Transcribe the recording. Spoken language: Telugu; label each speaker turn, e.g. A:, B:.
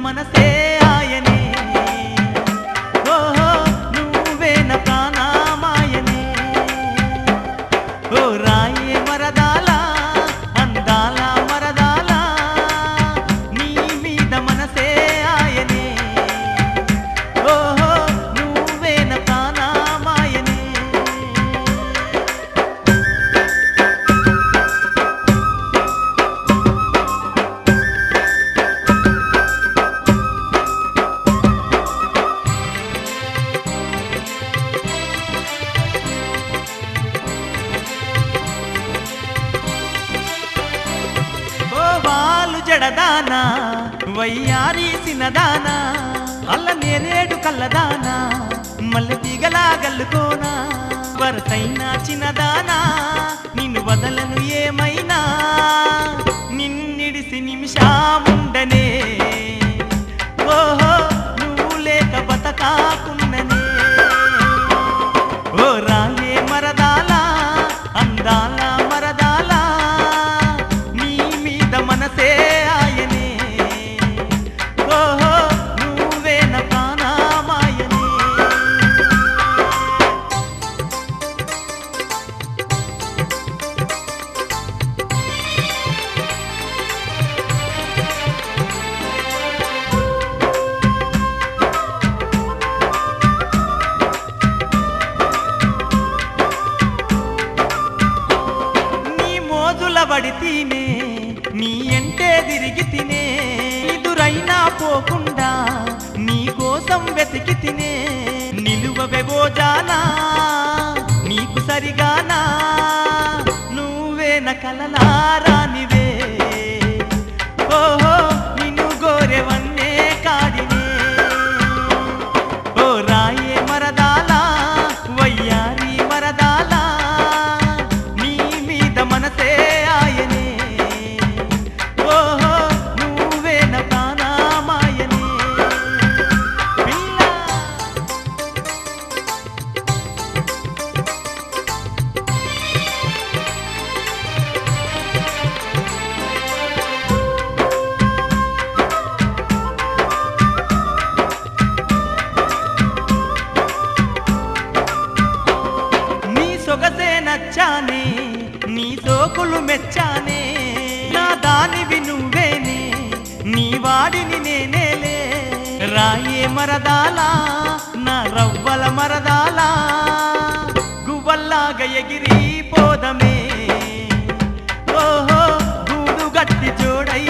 A: semana జడదానా వయ్యారి సినదానా అల్ల నేరేడు కల్లదానా మల్లె తీగలా గల్లుకోనా? వరసైనా చిన్నదానా నిన్ను వదలను ఏమైనా? నిన్నిడిసి నిమిషాముండనే. ఓహో నువ్వు లేక బతకాకున్ననే మోజుల తినే నీ ఎంటే తిరిగి తినే ఎదురైనా పోకుండా నీ కోసం వెతికి తినే నిలువవే బోజానా నీకు సరిగానా నువ్వే నా కలలారానివే మెచ్చానే నీ సోకులు మెచ్చానే నా దానివి నువ్వేనే నీ వాడిని నేనేలే రాయే మరదాలా నా రవ్వల మరదాలా గువ్వల్లాగా ఎగిరి పోదమే. ఓహో గూడు గట్టి జోడై